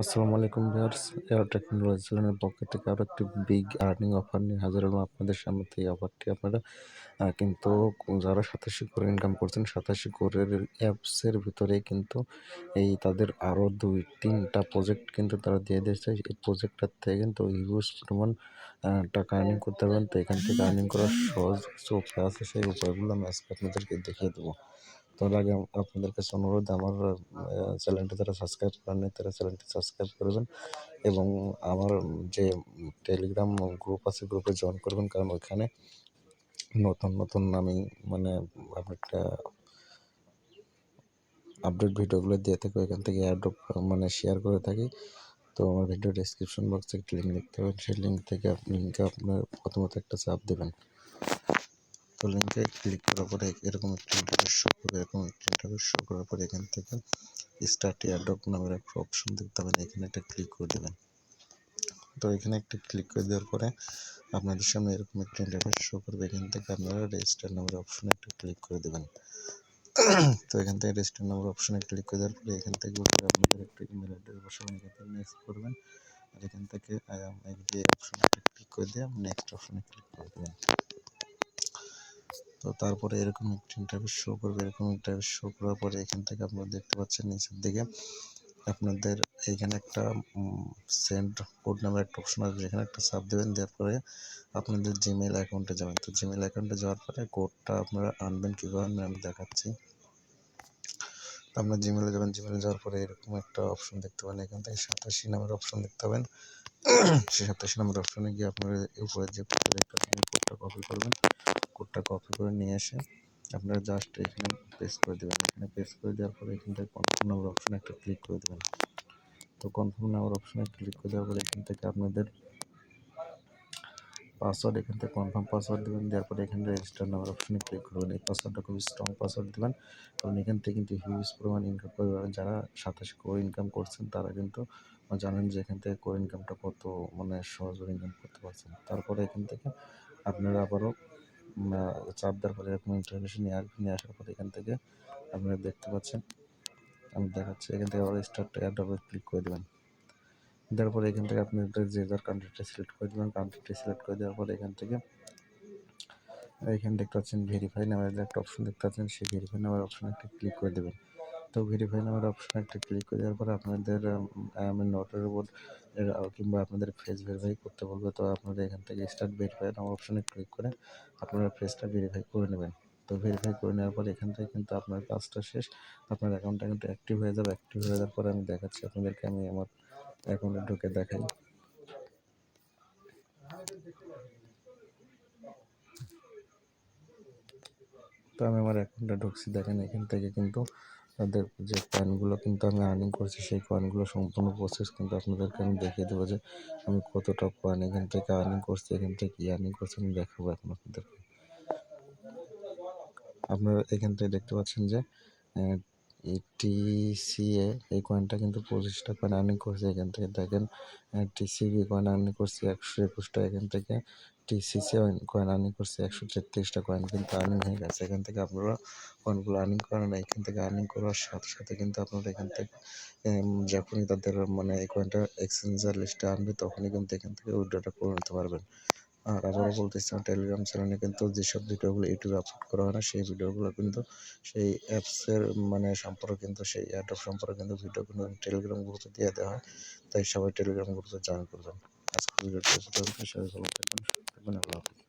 আসসালামু আলাইকুম viewers, air technology চ্যানেলের পক্ষ থেকে আরও একটি বিগ আর্নিং অফার নিয়ে হাজির হলাম আপনাদের সামনে। এই অফারটি আপনারা কিন্তু যারা সাতাশি করে ইনকাম করছেন, সাতাশি করের অ্যাপসের ভিতরে কিন্তু এই তাদের আরও দুই, তিনটা প্রজেক্ট কিন্তু তারা দিয়ে দিয়েছে। এই প্রজেক্টটার থেকে কিন্তু হিউজ পরিমাণ টাকা আর্নিং করতে পারবেন। তো এখান থেকে আর্নিং করার সহজ কিছু উপায় আছে, সেই উপায়গুলো আমি আজকে আপনাদেরকে দেখিয়ে দেবো। তার আগে আপনাদের কাছে অনুরোধ, আমার চ্যানেলটি যারা সাবস্ক্রাইব করেন তারা চ্যানেলটি সাবস্ক্রাইব করবেন এবং আমার যে টেলিগ্রাম গ্রুপ আছে গ্রুপে জয়েন করবেন কারণ ওইখানে নতুন নতুন আমি মানে একটা আপডেট ভিডিওগুলো দিয়ে থাকি, ওইখান থেকে অ্যাড্রপ মানে শেয়ার করে থাকি। তো আমার ভিডিও ডিসক্রিপশন বক্সে একটি লিঙ্ক দেখতে পাবেন সেই লিঙ্ক থেকে লিঙ্কে আপনার প্রথমত একটা চাপ দেবেন। তো লিঙ্কে ক্লিক করার পরে এরকম একটি ইন্টারভিউ শো করবে এরকম একটি ইন্টারভিউ শো করার পরে এখান থেকে স্টার্ট এয়ারড্রপ নামের একটা অপশন দেখতে পাবেন। এখানে একটা ক্লিক করে দেবেন। তো এখানে একটা ক্লিক করে দেওয়ার পরে আপনাদের সামনে এরকম একটা ইন্টারভিউ শো করবে। এখান থেকে আপনারা রেজিস্টার নামের অপশনে একটা ক্লিক করে দেবেন। তো এখান থেকে রেজিস্টার নামের অপশনে ক্লিক করে দেওয়ার পরে এখান থেকে আপনাদের একটা ইমেল অ্যাড্রেস বসাবেন। এখান থেকে নেক্সট করবেন। আর এখান থেকে আই অ্যাম এগ্রি অপশনে ক্লিক করে দিয়ে নেক্সট অপশনে ক্লিক করে দেবেন। তো তারপরে এরকম একটা ইন্টারভিউ শো করবে, এরকম ইন্টারভিউ শো করার পরে এখান থেকে আপনারা দেখতে পাচ্ছেন নিচের দিকে আপনাদের এইখানে একটা সেন্ড কোড নামের একটা অপশন আসবে, যেখানে একটা সাব দেবেন, দেওয়ার পরে আপনাদের জিমেল অ্যাকাউন্টে যাবেন। তো জিমেল অ্যাকাউন্টে যাওয়ার পরে কোডটা আপনারা আনবেন কীভাবে? আনবেন আমি দেখাচ্ছি। তো আপনার জিমেলে যাবেন জিমেলে যাওয়ার পরে এরকম একটা অপশন দেখতে পাবেন। এখান থেকে সাতাশি নামের অপশন দেখতে পাবেন। সেই সাতাশি নামের অপশনে গিয়ে আপনারা উপরে যে কোডটা কপি করবেন। কোডটা কপি করে নিয়ে এসে আপনারা জাস্ট এখানে পেস্ট করে দেবেন। এখানে পেস্ট করে দেওয়ার পরে এখান থেকে কনফার্ম নাম্বার অপশনে একটা ক্লিক করে দেবেন। তো কনফার্ম নাম্বার অপশনে ক্লিক করে দেওয়ার পরে এখান থেকে আপনাদের পাসওয়ার্ড এখান থেকে কনফার্ম পাসওয়ার্ড দেবেন। দেওয়ার পরে এখানে রেজিস্টার নাম্বার অপশনে ক্লিক করবেন। এই পাসওয়ার্ডটা খুবই স্ট্রং পাসওয়ার্ড দেবেন। কারণ এখান থেকে কিন্তু হিউজ পরিমাণ ইনকাম করে যারা সাতাশ করে ইনকাম করছেন, তারা কিন্তু জানেন যে এখান থেকে করে ইনকামটা কত মানে সহজভাবে ইনকাম করতে পারছেন। তারপরে এখান থেকে আপনারা আবারও চাপ দেওয়ার পরে এরকম নিয়ে নিয়ে আসার পরে এখান থেকে আপনারা দেখতে পাচ্ছেন। আমি দেখাচ্ছি, এখান থেকে আবার স্টার্ট ডবল ক্লিক করে দেবেন। দেওয়ার পরে এখান থেকে আপনি যে যার কান্ট্রিটা সিলেক্ট করে দেবেন কান্ট্রিটা সিলেক্ট করে দেওয়ার পরে এখান থেকে এখানে দেখতে পাচ্ছেন ভেরিফাই নামের একটা অপশন দেখতে পাচ্ছেন, সেই ভেরিফাই নামের অপশনে ক্লিক করে দেবেন। তো ভেরিফাই নামের অপশনে একটা ক্লিক করে দেওয়ার পরে আপনাদের আমি নোটের উপর কিংবা আপনাদের ফেস ভেরিফাই করতে বলবে। তো আপনারা এখান থেকে স্টার্ট ভেরিফাই নামের অপশনে ক্লিক করে আপনারা ফেসটা ভেরিফাই করে নেবেন। তো ভেরিফাই করে নেওয়ার পর এখান থেকে কিন্তু আপনার কাজটা শেষ। আপনার অ্যাকাউন্টটা কিন্তু অ্যাক্টিভ হয়ে যাবে। অ্যাক্টিভ হয়ে যাওয়ার পরে আমি দেখাচ্ছি আপনাদেরকে, আমি আমার অ্যাকাউন্টে ঢুকে দেখাই। তো আমি আমার অ্যাকাউন্টে ঢুকছি, দেখেন এখান থেকে কিন্তু তাদের যে কয়েনগুলো কিন্তু আমি আর্নিং করছি, সেই কয়েনগুলো সম্পূর্ণ প্রসেস কিন্তু আপনাদেরকে আমি দেখিয়ে দেবো যে আমি কতটা কয়েন এখান থেকে আর্নিং করছি, এখান থেকে কী আর্নিং করছি আমি দেখাবো এখন আপনাদেরকে। আপনারা এখান থেকে দেখতে পাচ্ছেন যে টিসিএ এই কয়েনটা কিন্তু পঁচিশটা কয়েন আর্নিং করছে এখান থেকে। দেখেন টিসিবি কয়েন আর্নিং করছে একশো একুশটা এখান থেকে। টিসিসি কয়েন আর্নিং করছে একশো তেত্রিশটা কয়েন কিন্তু আর্নিং হয়ে গেছে। এখান থেকে আপনারা কয়েনগুলো আর্নিং করেন, এখান থেকে আর্নিং করার সাথে সাথে কিন্তু আপনারা এখান থেকে যখনই তাদের মানে এই কয়েনটা এক্সচেঞ্জার লিস্টে আনবে, তখনই কিন্তু এখান থেকে উইড্রোটা করে নিতে পারবেন। আর আবারও বলতেছি টেলিগ্রাম চ্যানেলে কিন্তু যেসব ভিডিওগুলো ইউটিউবে আপলোড করা হয় না সেই ভিডিওগুলো কিন্তু সেই অ্যাপসের মানে সম্পর্কে কিন্তু সেই অ্যাডপ সম্পর্কে কিন্তু ভিডিও কিন্তু টেলিগ্রাম গ্রুপে দিয়ে দেওয়া হয়। তাই সবাই টেলিগ্রাম গ্রুপে জয়েন করবেন। আজকের ভিডিওটি সবাই ভালো থাকবেন থাকবেন আল্লাহ হাফিজ।